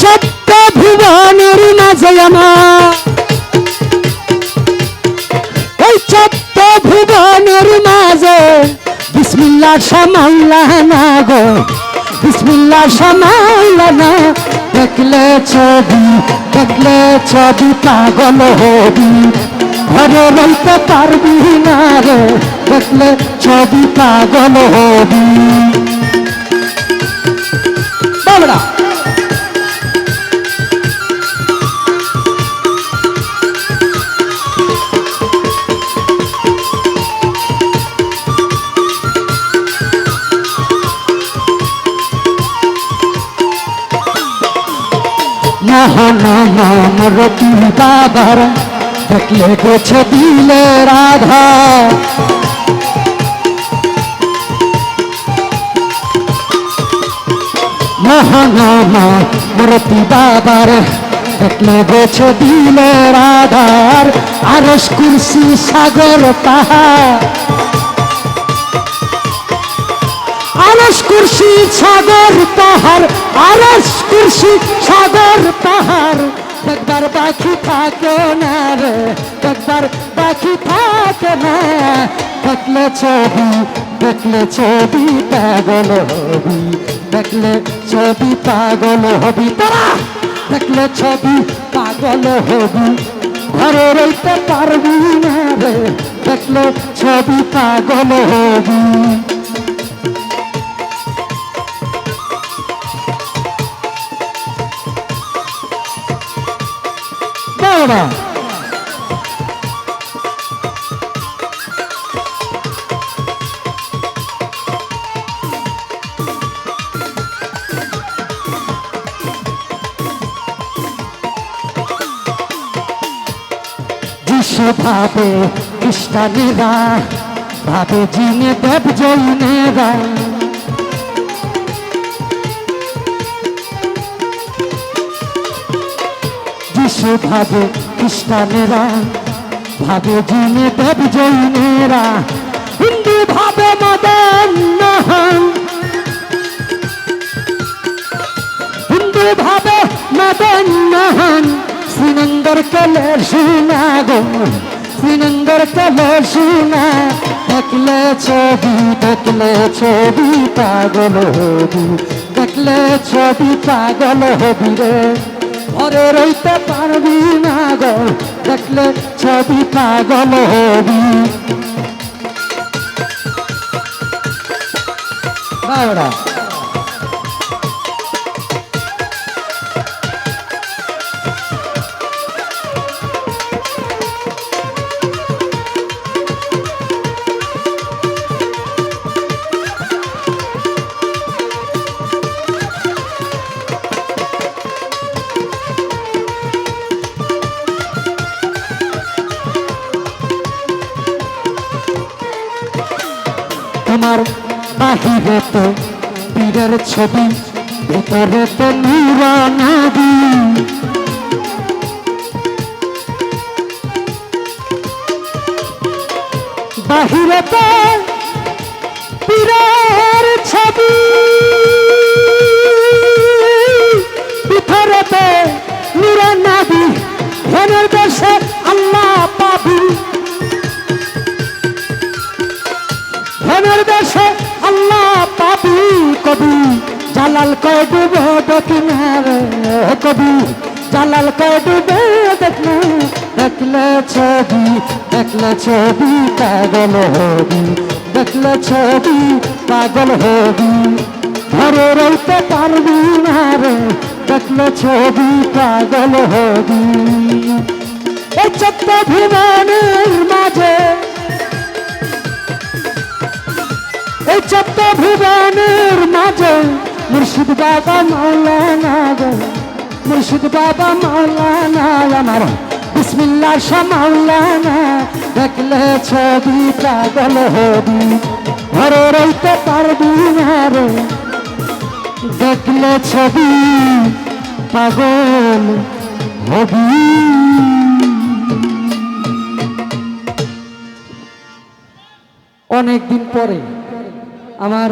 ছোট্ট ভুবনের মাঝে আমার এই ছোট্ট ভুবনের মাঝে বিসমিল্লা সামাল্লা না গো। বিসমিল্লা সামাল্লা না। দেখলে ছবি দেখলে ছবি পাগল হবি। ঘরে রইতে পারবি না রে। দেখলে ছবি পাগল হবি। মহানমরতি বাবার, দেখলে গোছে দিলে রাধা। মহানমরতি বাবার, দেখলে গোছে দিলে রাধার আরস কুরসি সাগর পাহাড়। আরস কুরসি সাগর পাহাড় আরস কুরসি সাগর একবার বাকি থাকে না রে, একবার বাকি থাকে না। দেখলে ছবি দেখলে ছবি পাগল হবি, দেখলে ছবি পাগল হবি। তারা, দেখলে ছবি পাগল হবি। ঘরে রইতে পারবি না রে, দেখলে ছবি পাগল হবি। বাবা। যিশু ভাবে খ্রিস্টানেরা ভাবে জিনে দেব জৈনেরা যিশু ভাবে খ্রিস্টানেরা ভাবে জিনে, দেব জৈনেরা, হিন্দু ভাবে মদন হিন্দু ভাবে মদন শ্রীনন্দর কলে শুনা গো, শ্রীনন্দর কলে শুনা দেখলে ছবি দেখলে ছবি পাগল হবি, দেখলে ছবি পাগল হবি রে। ঘরে রইতে পারবি না গো দেখলে ছবি পাগল হবি। বাবরা তোমার বাহিরে তো পীরের ছবি ভেতরে তো নদী বাহিরে তো পীরের কবি, জালাল কয় ডুবে দেখনা রে কবি। জালাল কয় ডুবে দেখনা দেখলে ছবি দেখলে ছবি পাগল হবি। দেখলে ছবি পাগল হবি। ঘরে রইতে পারবি না রে, দেখলে ছবি পাগল হবি। এই চত্ব ভুবনের চত্ব ভুবনের মাঝে মুর্শিদ বাবা মৌলানা গো। মুর্শিদ বাবা মৌলানা আমার বিসমিল্লা মাওলানা। দেখলে ছবি পাগল হবি, ঘরে রইতে পারবি না রে। দেখলে ছবি পাগল হবি। অনেক দিন পরে আমার